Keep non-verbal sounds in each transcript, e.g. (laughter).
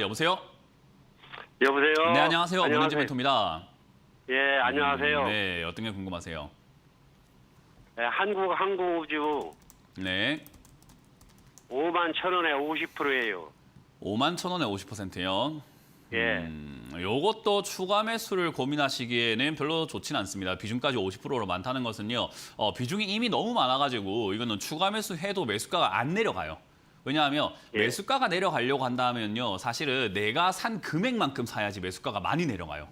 여보세요? 여보세요. 네, 안녕하세요. 문현지. 멘토입니다. 예, 안녕하세요. 음, 네, 어떤 게 궁금하세요? 예, 한국 항공우주 네. 5만 천 원에 50%예요. 5만 천 원에 50%요. 예. 음, 요것도 추가 매수를 고민하시기에는 별로 좋진 않습니다. 비중까지 50%로 많다는 것은요. 어, 비중이 이미 너무 많아가지고 이거는 추가 매수해도 매수가가 안 내려가요. 왜냐하면 예. 매수가가 내려가려고 한다면요. 사실은 내가 산 금액만큼 사야지 매수가가 많이 내려가요.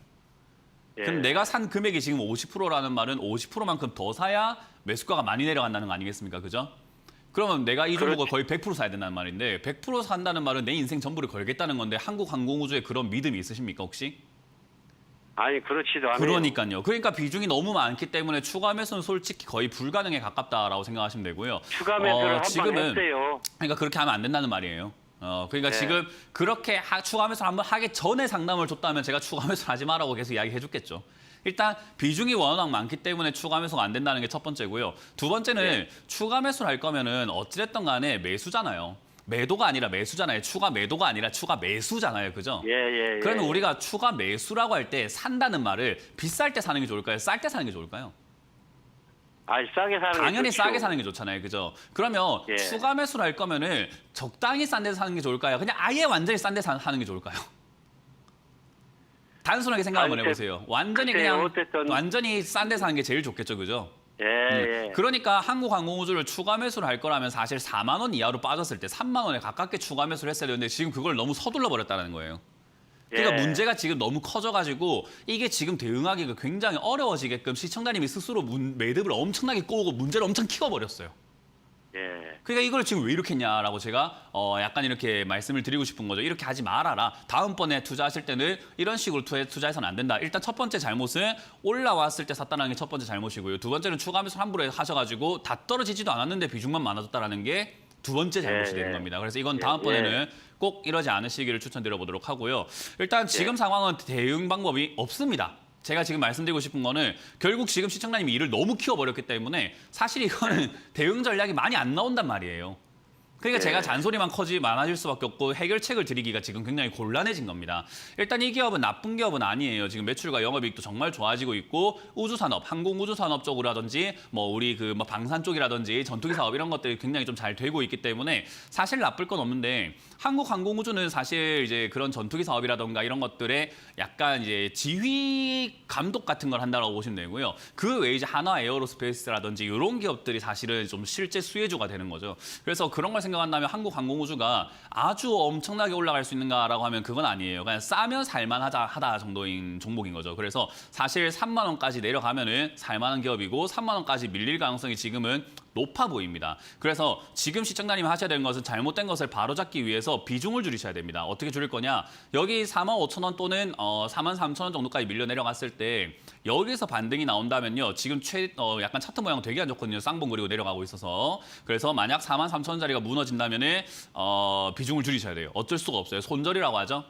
예. 그럼 내가 산 금액이 지금 50%라는 말은 50%만큼 더 사야 매수가가 많이 내려간다는 거 아니겠습니까? 그죠? 그러면 내가 이 종목을 거의 100% 사야 된다는 말인데 100% 산다는 말은 내 인생 전부를 걸겠다는 건데 한국 항공우주에 그런 믿음이 있으십니까 혹시? 아니 그렇지도 않아요. 그러니까요. 그러니까 비중이 너무 많기 때문에 추가 매수는 솔직히 거의 불가능에 가깝다라고 생각하시면 되고요. 추가 매수를 어, 한번 지금은 했어요. 그러니까 그렇게 하면 안 된다는 말이에요. 어, 그러니까 네. 지금 그렇게 하- 추가 매수를 한번 하기 전에 상담을 줬다면 제가 추가 매수를 하지 마라고 계속 이야기해 줬겠죠. 일단 비중이 워낙 많기 때문에 추가 매수가 안 된다는 게 첫 번째고요. 두 번째는 네. 추가 매수를 할 거면은 어찌됐든 간에 매수잖아요. 매도가 아니라 매수잖아요. 추가 매도가 아니라 추가 매수잖아요. 그죠? 예, 예, 예. 그러면 우리가 추가 매수라고 할 때 산다는 말을 비쌀 때 사는 게 좋을까요? 쌀 때 사는 게 좋을까요? 아니 싸게 사는 게 당연히 좋죠. 싸게 사는 게 좋잖아요. 그죠? 그러면 예. 추가 매수를 할 거면은 적당히 싼 데서 사는 게 좋을까요? 그냥 아예 완전히 싼 데서 사- 사는 게 좋을까요? 단순하게 생각 한번 아니, 그- 해보세요. 완전히 그냥 어쨌든- 완전히 싼 데서 사는 게 제일 좋겠죠. 그죠? 예, 음. 예. 그러니까 한국항공우주를 추가 매수를 할 거라면 사실 4만 원 이하로 빠졌을 때 3만 원에 가깝게 추가 매수를 했어야 되는데 지금 그걸 너무 서둘러 버렸다는 거예요. 그러니까 예. 문제가 지금 너무 커져가지고 이게 지금 대응하기가 굉장히 어려워지게끔 시청자님이 스스로 문- 매듭을 엄청나게 꼬고 문제를 엄청 키워버렸어요. 예. 그러니까 이걸 지금 왜 이렇게 했냐라고 제가 어 약간 이렇게 말씀을 드리고 싶은 거죠. 이렇게 하지 말아라. 다음번에 투자하실 때는 이런 식으로 투- 투자해서는 안 된다. 일단 첫 번째 잘못은 올라왔을 때 샀다는 게 첫 번째 잘못이고요. 두 번째는 추가 매수 함부로 하셔가지고 다 떨어지지도 않았는데 비중만 많아졌다라는 게 두 번째 잘못이 예, 되는 예. 겁니다. 그래서 이건 예, 다음번에는 꼭 이러지 않으시기를 추천드려 보도록 하고요. 일단 지금 상황은 대응 방법이 없습니다. 제가 지금 말씀드리고 싶은 거는 결국 지금 시청자님이 일을 너무 키워버렸기 때문에 사실 이거는 (laughs) 대응 전략이 많이 안 나온단 말이에요. 그러니까 예. 제가 잔소리만 커지 많아질 수밖에 없고 해결책을 드리기가 지금 굉장히 곤란해진 겁니다. 일단 이 기업은 나쁜 기업은 아니에요. 지금 매출과 영업이익도 정말 좋아지고 있고 우주산업, 항공우주산업 쪽이라든지 뭐 우리 그 뭐 방산 쪽이라든지 전투기 사업 이런 것들이 굉장히 좀 잘 되고 있기 때문에 사실 나쁠 건 없는데 한국 항공우주는 사실 이제 그런 전투기 사업이라든가 이런 것들에 약간 이제 지휘 감독 같은 걸 한다고 보시면 되고요. 그 외에 이제 하나 에어로스페이스라든지 이런 기업들이 사실은 좀 실제 수혜주가 되는 거죠. 그래서 그런 걸 생각한다면 한국 항공우주가 아주 엄청나게 올라갈 수 있는가라고 하면 그건 아니에요. 그냥 싸면 살만하다 하다 정도인 종목인 거죠. 그래서 사실 3만 원까지 내려가면은 살만한 기업이고 3만 원까지 밀릴 가능성이 지금은 높아 보입니다. 그래서 지금 시청자님이 하셔야 되는 것은 잘못된 것을 바로잡기 위해서 비중을 줄이셔야 됩니다. 어떻게 줄일 거냐? 여기 4만 5천 원 또는 어, 4만 3천 원 정도까지 밀려 내려갔을 때 여기서 반등이 나온다면요. 지금 최 어, 약간 차트 모양 되게 안 좋거든요. 쌍봉 그리고 내려가고 있어서. 그래서 만약 4만 3천 원짜리가 무너 진다면은 어, 비중을 줄이셔야 돼요. 어쩔 수가 없어요. 손절이라고 하죠.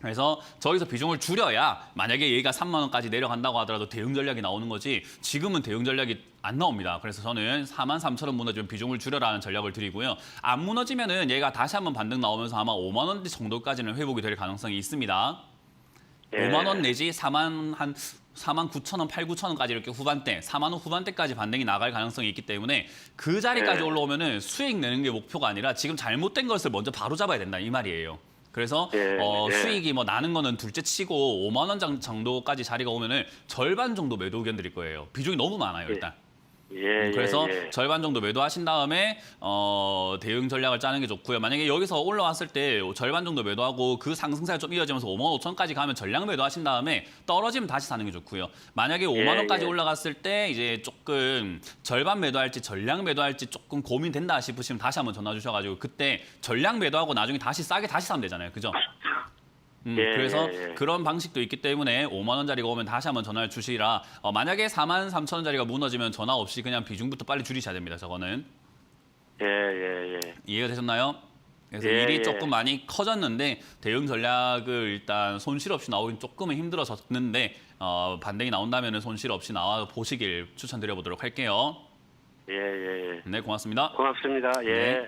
그래서 저기서 비중을 줄여야 만약에 얘가 3만 원까지 내려간다고 하더라도 대응 전략이 나오는 거지 지금은 대응 전략이 안 나옵니다. 그래서 저는 4만 3천 원 무너지면 비중을 줄여라는 전략을 드리고요. 안 무너지면은 얘가 다시 한번 반등 나오면서 아마 5만 원 정도까지는 회복이 될 가능성이 있습니다. 예. 5만 원 내지 4만 한 4만 9천 원, 8, 9천 원까지 이렇게 후반대, 4만 원 후반대까지 반등이 나갈 가능성이 있기 때문에 그 자리까지 네. 올라오면은 수익 내는 게 목표가 아니라 지금 잘못된 것을 먼저 바로 잡아야 된다 이 말이에요. 그래서 예, 어, 예. 수익이 뭐 나는 거는 둘째 치고 5만 원 정- 정도까지 자리가 오면은 절반 정도 매도 의견 드릴 거예요. 비중이 너무 많아요, 일단. 예, 예, 그래서 예. 절반 정도 매도하신 다음에 어, 대응 전략을 짜는 게 좋고요. 만약에 여기서 올라왔을 때 절반 정도 매도하고 그 상승세가 좀 이어지면서 5만 5천까지 가면 전량 매도하신 다음에 떨어지면 다시 사는 게 좋고요. 만약에 5만 원까지 예. 올라갔을 때 이제 조금 절반 매도할지 전량 매도할지 조금 고민된다 싶으시면 다시 한번 전화 주셔가지고 그때 전량 매도하고 나중에 다시 싸게 다시 사면 되잖아요. 그죠? 음, 예, 그래서 예, 예. 그런 방식도 있기 때문에 5만 원짜리가 오면 다시 한번 전화를 주시라. 어, 만약에 4만 3천 원짜리가 무너지면 전화 없이 그냥 비중부터 빨리 줄이셔야 됩니다. 저거는 예, 예, 예. 이해가 되셨나요? 그래서 예, 일이 예. 조금 많이 커졌는데 대응 전략을 일단 손실 없이 나오긴 조금은 힘들어졌는데 어, 반등이 나온다면 손실 없이 나와 보시길 추천드려 보도록 할게요. 예, 예, 예. 네, 고맙습니다. 고맙습니다. 예. 네.